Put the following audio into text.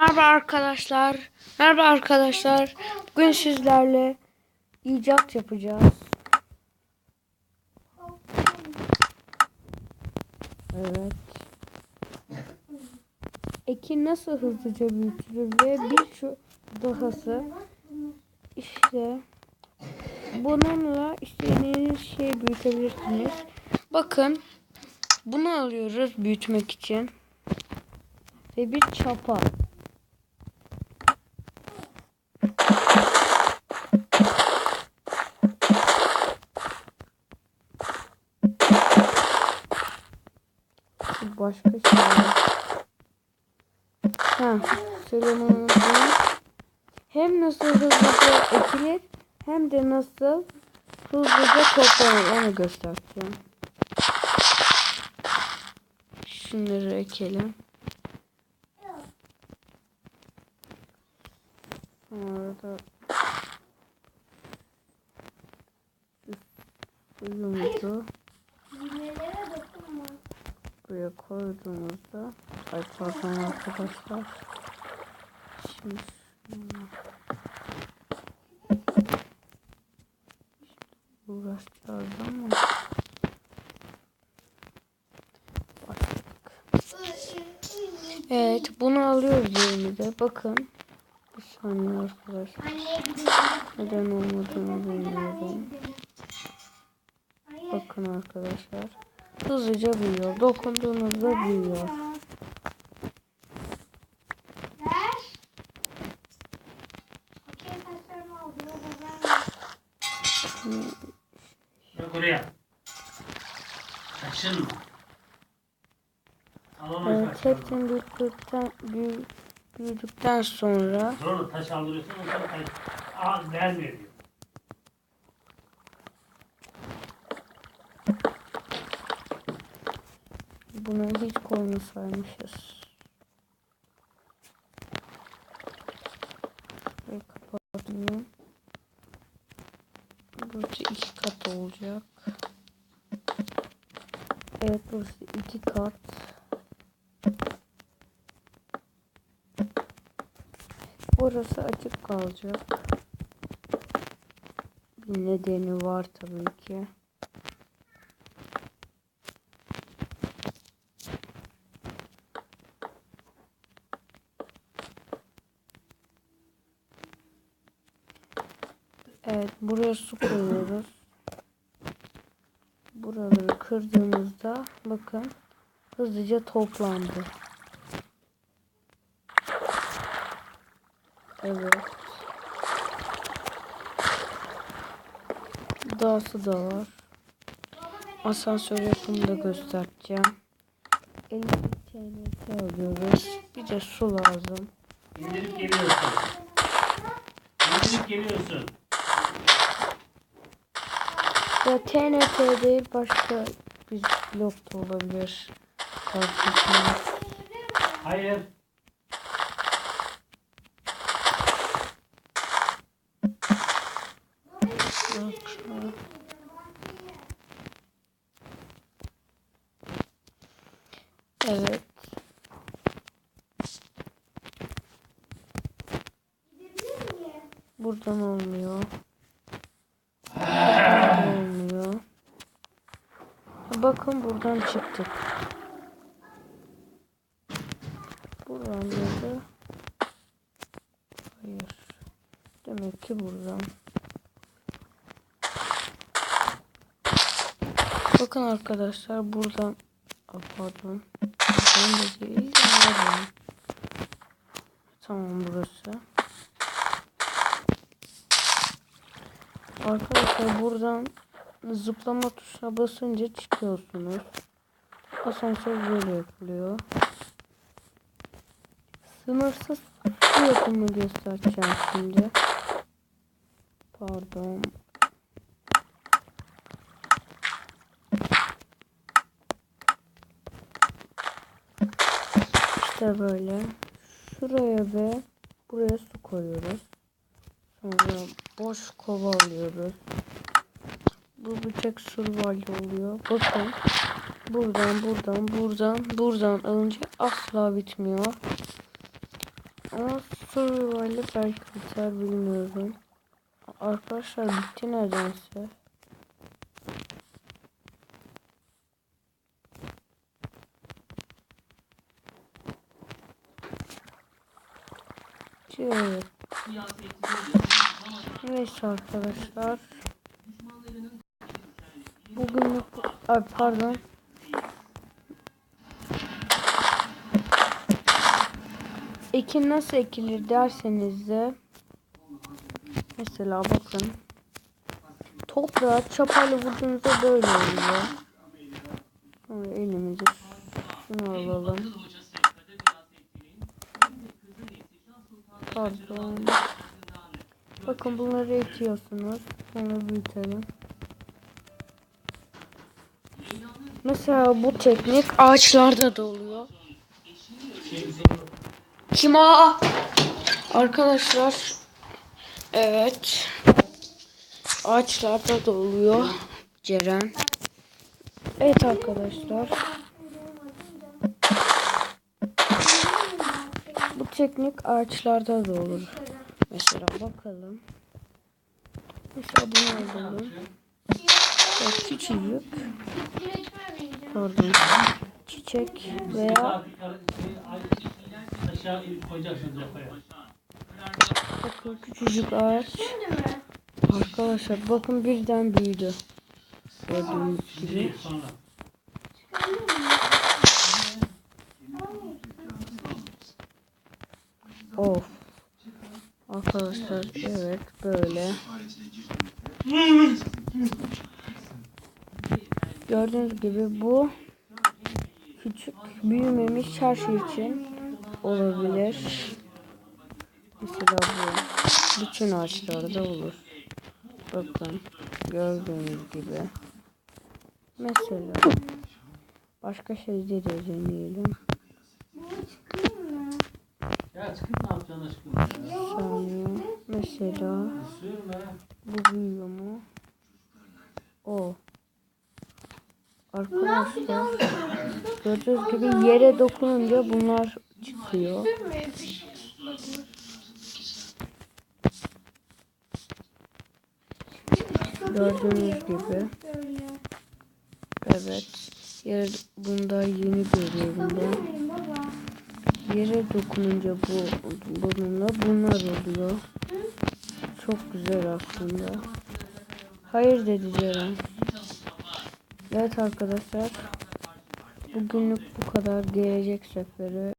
Merhaba arkadaşlar. Merhaba arkadaşlar. Bugün sizlerle icat yapacağız. Evet. Ekin nasıl hızlıca büyütülür ve birçok dahası işte bununla istediğiniz şeyi büyütebilirsiniz. Bakın bunu alıyoruz büyütmek için ve bir çapa. Bu Başka şey. Ha, söylemeyi unuttum. Hem nasıl hızlıca ekilir hem de nasıl hızlıca toplanır onu göstereceğim. Şunları ekelim. Sonra da suyumuzu Düğmelere dokunma. Buraya koyduğumuzda ay pardon arkadaşlar. Şimdi uğraşacağız ama. Evet bunu alıyoruz yerimize. Bakın bir saniye arkadaşlar. Neden olmadığını bilmiyorum. Bakın arkadaşlar hızlıca büyüyor dokunduğunuzda büyüyor. Bak oraya. Kaçırma. Evet, hepsini büyüdükten, büyü, büyüdükten sonra Zorla taş aldırıyorsun o taş. Aa vermiyor diyor. Bunu hiç koymasaymışız. Ve kapatayım. Burası iki kat olacak. Evet burası iki kat. Burası açık kalacak. Bir nedeni var tabii ki. Evet buraya su koyuyoruz. Buraları kırdığımızda bakın hızlıca toplandı. Evet. Dağısı da var. Asansör yapımını da göstereceğim. 50 TNT alıyoruz. Bir de su lazım. İndirip geliyorsun. İndirip geliyorsun. Ya TNT değil başka bir blok da olabilir. Hayır. Evet. Buradan olmuyor. Buradan olmuyor. Bakın buradan çıktık. Buradan da Hayır. Demek ki buradan. Bakın arkadaşlar buradan Aa, pardon. Buradan da değil. Buradan. Tamam burası. Arkadaşlar buradan zıplama tuşuna basınca çıkıyorsunuz. Asansör böyle yapılıyor. Sınırsız su yapımı göstereceğim şimdi. Pardon. İşte böyle. Şuraya ve buraya su koyuyoruz. Sonra boş kova alıyoruz. Bu bıçak survival oluyor. Bakın. Buradan, buradan, buradan, buradan alınca asla bitmiyor. Ama survival'ı belki biter bilmiyorum. Arkadaşlar bitti nedense. Evet. Neyse arkadaşlar. Bugünlük bu- ay pardon. Ekin nasıl ekilir derseniz de mesela bakın toprağa çapayla vurduğunuzda böyle oluyor. Sonra elimizi şunu alalım. Pardon. Bakın bunları ekiyorsunuz. Sonra büyütelim. Mesela bu teknik ağaçlarda da oluyor. Kim o? Arkadaşlar. Evet. Ağaçlarda da oluyor. Ceren. Evet arkadaşlar. Bu teknik ağaçlarda da olur. Mesela bakalım. Mesela bunu alalım. Bak küçücük. Pardon. Çiçek veya bakın küçücük ağaç. Arkadaşlar bakın birden büyüdü. Gördüğünüz gibi. Of. Arkadaşlar evet böyle. Gördüğünüz gibi bu küçük büyümemiş şey için olabilir. Mesela bu bütün ağaçlarda olur. Bakın gördüğünüz gibi. Mesela başka şeyleri de deneyelim. Saniye. Mesela bu büyüyor mu? O. Arkadaşlar gördüğünüz gibi yere dokununca bunlar çıkıyor. Gördüğünüz gibi. Evet. Yere, bunda yeni görüyorum ben. Yere dokununca bu bununla bunlar oluyor. Çok güzel aslında. Hayır dedi Ceren. Evet arkadaşlar. Bugünlük bu kadar. Gelecek sefere